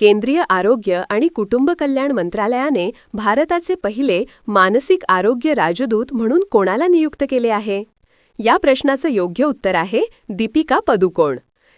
केंद्रीय आरोग्य आणि कुटुंब कल्याण मंत्रालयाने भारताचे पहिले मानसिक आरोग्य राजदूत म्हणून कोणाला नियुक्त केले आहे? या प्रश्नाचं योग्य उत्तर आहे दीपिका पदुकोण.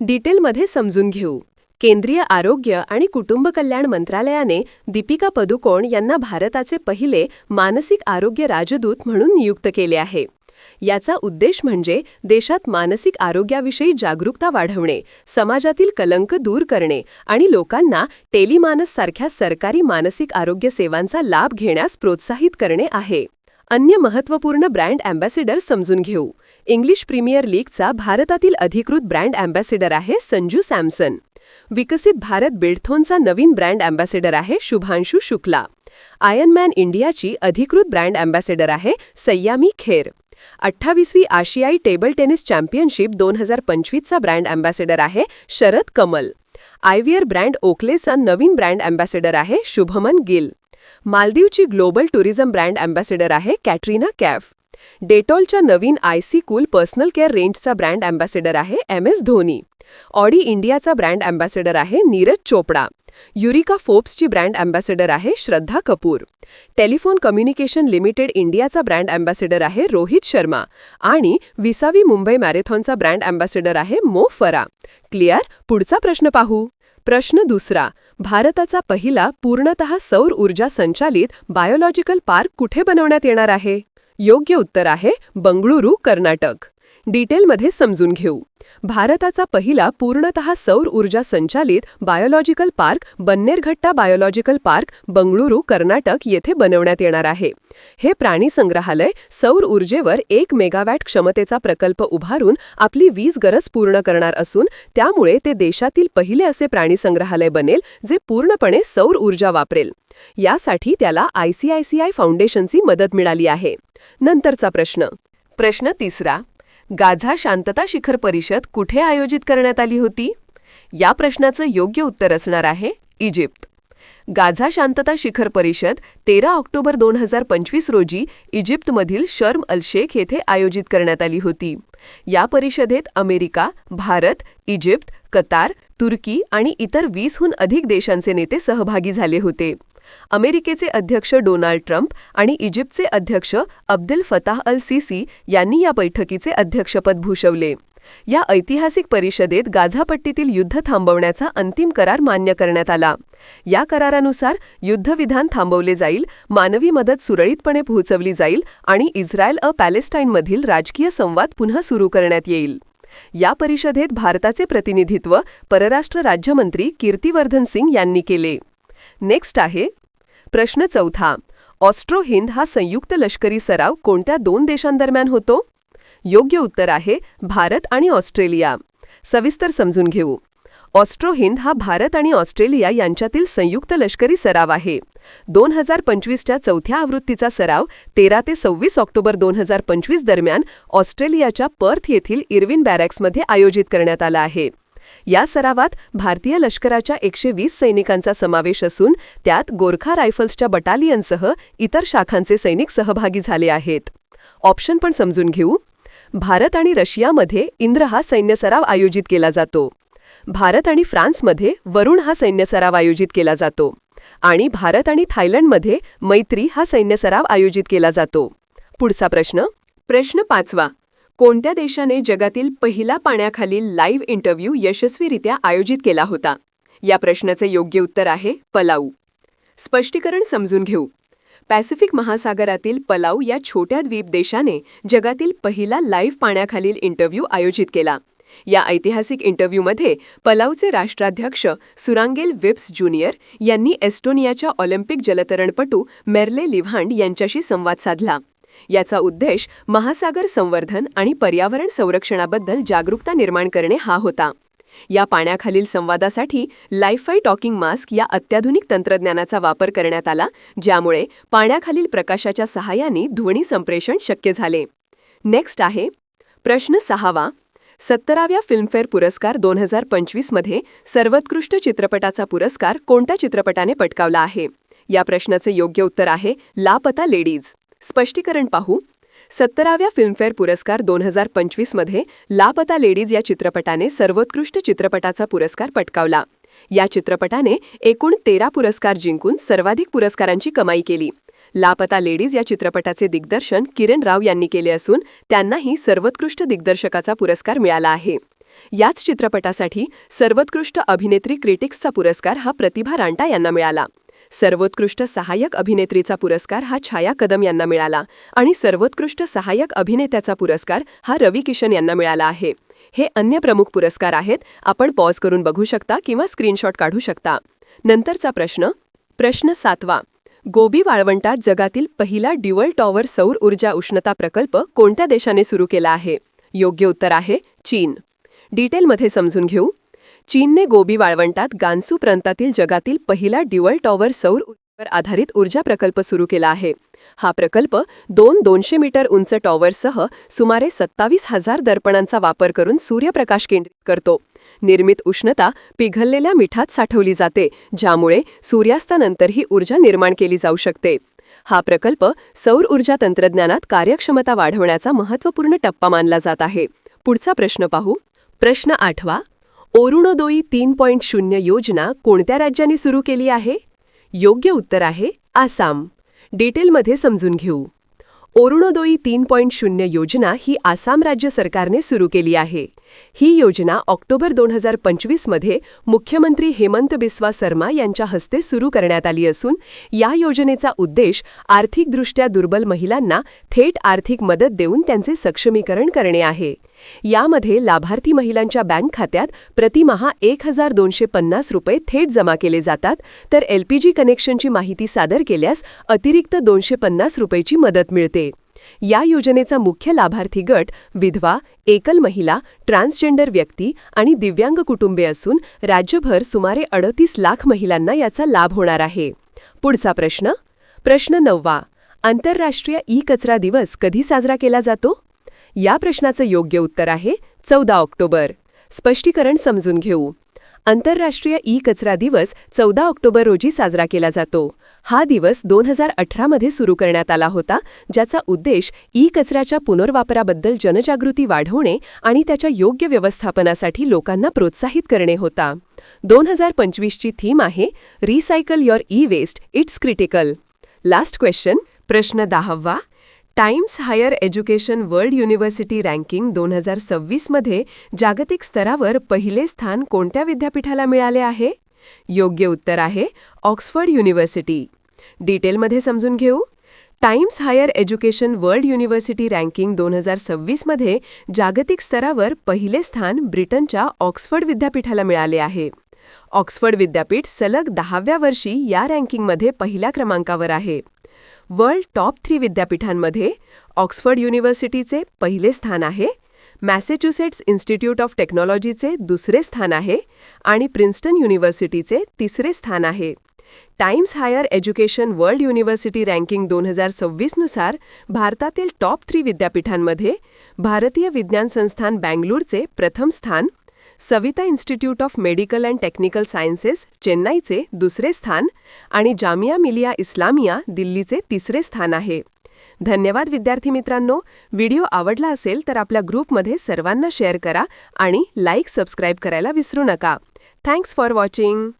डिटेलमध्ये समजून घेऊ. केंद्रीय आरोग्य आणि कुटुंब कल्याण मंत्रालयाने दीपिका पदुकोण यांना भारताचे पहिले मानसिक आरोग्य राजदूत म्हणून नियुक्त केले आहे. याचा उद्देश म्हणजे देशात मानसिक आरोग्याविषयी जागरूकता वाढवणे समाजातील कलंक दूर करणे आणि लोकांना टेलिमानस सारख्या सरकारी मानसिक आरोग्य सेवांचा लाभ घेण्यास प्रोत्साहित करणे आहे. अन्य महत्त्वपूर्ण ब्रँड अँबॅसिडर समजून घेऊ. इंग्लिश प्रीमियर लीगचा भारतातील अधिकृत ब्रँड अँबॅसिडर आहे संजू सॅमसन. विकसित भारत बिल्डथोनचा नवीन ब्रँड अँबॅसिडर आहे शुभांशू शुक्ला. आयनमॅन इंडियाची अधिकृत ब्रँड अँबॅसिडर आहे सय्यामी खेर. अठ्ठावीसवी आशियाई टेबल टेनिस चॅम्पियनशिप दोन हजार पंचवीसचा ब्रँड अँबॅसेडर आहे शरद कमल. आयव्हिअर ब्रँड ओकलेचा नवीन ब्रँड अँबॅसेडर आहे शुभमन गिल. मालदीवची ग्लोबल टुरिझम ब्रँड अँबॅसेडर आहे कॅटरीना कॅफ. डेटॉलच्या नवीन I C cool personal care रेंजचा ब्रँड अँबॅसेडर आहे एम एस धोनी. ऑडी इंडियाचा ब्रँड अँबॅसेडर आहे नीरज चोपडा. युरिका फोर्ब्सची ब्रँड अँबॅसेडर आहे Shraddha Kapoor. Telephone communication limited इंडियाचा ब्रँड अँबॅसेडर आहे रोहित शर्मा आणि विसावी मुंबई मॅरेथॉनचा ब्रँड अँबॅसेडर आहे मो फरा. क्लिअर? पुढचा प्रश्न पाहू. प्रश्न दुसरा. भारताचा पहिला पूर्णतः सौर ऊर्जा संचालित बायोलॉजिकल पार्क कुठे बनवण्यात येणार आहे? योग्य उत्तर आहे बंगळुरू कर्नाटक. डिटेलमध्ये समजून घेऊ. भारताचा पहिला पूर्णतः सौर ऊर्जा संचालित biological park Bannerghatta biological park Bengaluru Karnataka येथे बनवण्यात येणार आहे. हे प्राणी संग्रहालय सौर ऊर्जेवर एक मेगावॅट क्षमतेचा प्रकल्प उभारून आपली वीज गरज पूर्ण करणार असून त्यामुळे ते देशातील पहिले असे प्राणी संग्रहालय बनेल जे पूर्णपणे सौर ऊर्जा वापरेल. यासाठी त्याला आयसीआयसीआय फाउंडेशनची मदत मिळाली आहे. नंतरचा प्रश्न. प्रश्न तिसरा. गाझा शांतता शिखर परिषद कुठे आयोजित करण्यात आली होती? या प्रश्नाचं योग्य उत्तर असणार आहे इजिप्त. गाझा शांतता शिखर परिषद तेरा ऑक्टोबर दोन हजार पंचवीस रोजी इजिप्तमधील शर्म अल शेख येथे आयोजित करण्यात आली होती. या परिषदेत अमेरिका भारत इजिप्त कतार तुर्की आणि इतर वीसहून अधिक देशांचे नेते सहभागी झाले होते. अमेरिकेचे अध्यक्ष डोनाल्ड ट्रम्प आणि इजिप्तचे अध्यक्ष अब्दुल फताह अल सिसी यांनी या बैठकीचे अध्यक्षपद भूषवले. या ऐतिहासिक परिषदेत गाझापट्टीतील युद्ध थांबवण्याचा अंतिम करार मान्य करण्यात आला. या करारानुसार युद्धविधान थांबवले जाईल मानवी मदत सुरळीतपणे पोहोचवली जाईल आणि इस्रायल अ पॅलेस्टाईनमधील राजकीय संवाद पुन्हा सुरू करण्यात येईल. या परिषदेत भारताचे प्रतिनिधित्व परराष्ट्र राज्यमंत्री कीर्तिवर्धन सिंग यांनी केले. नेक्स्ट आहे प्रश्न चौथा ऑस्ट्रो हिंद हा संयुक्त लष्करी सराव कोणत्या दोन देशांदरम्यान होतो? योग्य उत्तर आहे भारत आणि ऑस्ट्रेलिया. सविस्तर समजून घेऊ. ऑस्ट्रो हिंद हा भारत आणि ऑस्ट्रेलिया यांच्यातील संयुक्त लष्करी सराव आहे. दोन हजार पंचवीसच्या चौथ्या आवृत्तीचा सराव तेरा ते सव्वीस ऑक्टोबर दोन हजार पंचवीस दरम्यान ऑस्ट्रेलियाच्या पर्थ येथील इरविन बॅरॅक्समध्ये आयोजित करण्यात आला आहे. या सरावात भारतीय लष्कराच्या एकशे वीस सैनिकांचा समावेश असून त्यात गोरखा रायफल्सच्या बटालियनसह इतर शाखांचे सैनिक सहभागी झाले आहेत. ऑप्शन पण समजून घेऊ. भारत आणि रशियामध्ये इंद्र हा सैन्य सराव आयोजित केला जातो. भारत आणि फ्रान्समध्ये वरुण हा सैन्य सराव आयोजित केला जातो. आणि भारत आणि थायलंडमध्ये मैत्री हा सैन्य सराव आयोजित केला जातो. पुढचा प्रश्न. प्रश्न पाचवा. कोणत्या देशाने जगातील पहिला पाण्याखालील लाईव्ह इंटरव्ह्यू यशस्वीरित्या आयोजित केला होता? या प्रश्नाचे योग्य उत्तर आहे पलाऊ. स्पष्टीकरण समजून घेऊ. पॅसिफिक महासागरातील पलाऊ या छोट्या द्वीप देशाने जगातील पहिला लाईव्ह पाण्याखालील इंटरव्ह्यू आयोजित केला. या ऐतिहासिक इंटरव्ह्यूमध्ये पलाऊचे राष्ट्राध्यक्ष सुरांगेल विप्स ज्युनियर यांनी एस्टोनियाच्या ऑलिम्पिक जलतरणपटू मेर्ले लिव्हांड यांच्याशी संवाद साधला. याचा उद्देश महासागर संवर्धन आणि पर्यावरण संरक्षणाबद्दल जागरूकता निर्माण करणे हा होता. या पाण्याखालील संवादासाठी लाईफाय टॉकिंग मास्क या अत्याधुनिक तंत्रज्ञानाचा वापर करण्यात आला ज्यामुळे पाण्याखालील प्रकाशाच्या सहाय्याने ध्वनी संप्रेषण शक्य झाले. नेक्स्ट आहे प्रश्न सहावा सत्तराव्या फिल्मफेअर पुरस्कार दोन हजार पंचवीसमध्ये सर्वोत्कृष्ट चित्रपटाचा पुरस्कार कोणत्या चित्रपटाने पटकावला आहे? या प्रश्नाचे योग्य उत्तर आहे लापता लेडीज. स्पष्टीकरण पाहू. सत्तराव्या फिल्मफेअर पुरस्कार दोन हजार पंचवीसमध्ये लापता लेडीज या चित्रपटाने सर्वोत्कृष्ट चित्रपटाचा पुरस्कार पटकावला. या चित्रपटाने एकूण तेरा पुरस्कार जिंकून सर्वाधिक पुरस्कारांची कमाई केली. लापता लेडीज या चित्रपटाचे दिग्दर्शन किरण राव यांनी केले असून त्यांनाही सर्वोत्कृष्ट दिग्दर्शकाचा पुरस्कार मिळाला आहे. याच चित्रपटासाठी सर्वोत्कृष्ट अभिनेत्री क्रिटिक्सचा पुरस्कार हा प्रतिभा रांटा यांना मिळाला. सर्वोत्कृष्ट सहाय्यक अभिनेत्रीचा पुरस्कार हा छाया कदम यांना मिळाला आणि सर्वोत्कृष्ट सहाय्यक अभिनेत्याचा पुरस्कार हा रवी किशन यांना मिळाला आहे. हे अन्य प्रमुख पुरस्कार आहेत आपण पॉज करून बघू शकता किंवा स्क्रीनशॉट काढू शकता. नंतरचा प्रश्न प्रश्न सातवा. गोबी वाळवंटात जगातील पहिला ड्युअल टॉवर सौर ऊर्जा उष्णता प्रकल्प कोणत्या देशाने सुरू केला आहे? योग्य उत्तर आहे चीन. डिटेलमध्ये समजून घेऊ. चीनने गोबी वाळवंटात गान्सू प्रांतातील जगातील पहिला ड्युअल टॉवर सौर ऊर्जेवर आधारित ऊर्जा प्रकल्प सुरू केला आहे. हा प्रकल्प दोन दोनशे मीटर उंच टॉवरसह सुमारे सत्तावीस हजार दर्पणांचा वापर करून सूर्यप्रकाश केंद्रित करतो. निर्मित उष्णता पिघललेल्या मिठात साठवली जाते ज्यामुळे सूर्यास्तानंतर ही ऊर्जा निर्माण केली जाऊ शकते. हा प्रकल्प सौर ऊर्जा तंत्रज्ञानात कार्यक्षमता वाढवण्याचा महत्त्वपूर्ण टप्पा मानला जात आहे. पुढचा प्रश्न पाहू. प्रश्न आठवा ओरुणोदोई तीन पॉईंट शून्य योजना कोणत्या राज्यांनी सुरू केली आहे? योग्य उत्तर आहे आसाम. डिटेलमध्ये समजून घेऊ. ओरुणोदोई तीन पॉईंट शून्य योजना ही आसाम राज्य सरकारने सुरू केली आहे. ही योजना ऑक्टोबर दोन हजार पंचवीसमध्ये मुख्यमंत्री हेमंत बिस्वा शर्मा यांच्या हस्ते सुरू करण्यात आली असून या योजनेचा उद्देश आर्थिकदृष्ट्या दुर्बल महिलांना थेट आर्थिक मदत देऊन त्यांचे सक्षमीकरण करणे आहे. यामध्ये लाभार्थी महिलांच्या बँक खात्यात प्रतिमहा एक हजार दोनशे पन्नास रुपये थेट जमा केले जातात तर एलपीजी कनेक्शनची माहिती सादर केल्यास अतिरिक्त दोनशे पन्नास रुपयेची मदत मिळते. या योजनेचा मुख्य लाभार्थी गट विधवा एकल महिला ट्रान्सजेंडर व्यक्ती आणि दिव्यांग कुटुंबे असून राज्यभर सुमारे अडतीस लाख महिलांना याचा लाभ होणार आहे. पुढचा प्रश्न प्रश्न नववा आंतरराष्ट्रीय ई कचरा दिवस कधी साजरा केला जातो? या प्रश्नाचं योग्य उत्तर आहे चौदा ऑक्टोबर. स्पष्टीकरण समजून घेऊ. आंतरराष्ट्रीय ई कचरा दिवस चौदा ऑक्टोबर रोजी साजरा केला जातो. हा दिवस दोन हजार अठरामध्ये सुरू करण्यात आला होता ज्याचा उद्देश ई कचऱ्याच्या पुनर्वापराबद्दल जनजागृती वाढवणे आणि त्याच्या योग्य व्यवस्थापनासाठी लोकांना प्रोत्साहित करणे होता. दोन हजार पंचवीसची थीम आहे recycle your e waste it's critical. Last question प्रश्न दहावा Times Higher Education World University ranking दोन हजार सव्वीसमध्ये जागतिक स्तरावर पहिले स्थान कोणत्या विद्यापीठाला मिळाले आहे? योग्य उत्तर आहे ऑक्सफर्ड युनिव्हर्सिटी. डिटेलमध्ये समजून घेऊ. Times Higher Education World University ranking दोन हजार सव्वीसमध्ये जागतिक स्तरावर पहिले स्थान ब्रिटनच्या ऑक्सफर्ड विद्यापीठाला मिळाले आहे. ऑक्सफर्ड विद्यापीठ सलग दहाव्या वर्षी या रँकिंगमध्ये पहिल्या क्रमांकावर आहे. वर्ल्ड टॉप थ्री विद्यापीठांमध्ये ऑक्सफर्ड युनिव्हर्सिटीचे पहिले स्थान आहे मॅसेच्युसेट्स इन्स्टिट्यूट ऑफ टेक्नॉलॉजीचे दुसरे स्थान आहे आणि प्रिन्स्टन युनिव्हर्सिटीचे तिसरे स्थान आहे. Times Higher Education World University ranking दोन हजार सव्वीसनुसार भारतातील टॉप थ्री विद्यापीठांमध्ये भारतीय विज्ञान संस्थान बँगलूरचे प्रथम स्थान Saveetha Institute of Medical and Technical Sciences चेन्नईचे दुसरे स्थान आणि जामिया मिलिया इस्लामिया दिल्लीचे तिसरे स्थान आहे. धन्यवाद विद्यार्थी मित्रांनो. व्हिडिओ आवडला असेल तर आपल्या ग्रुपमध्ये सर्वांना शेअर करा आणि लाईक सबस्क्राईब करायला विसरू नका. Thanks for watching.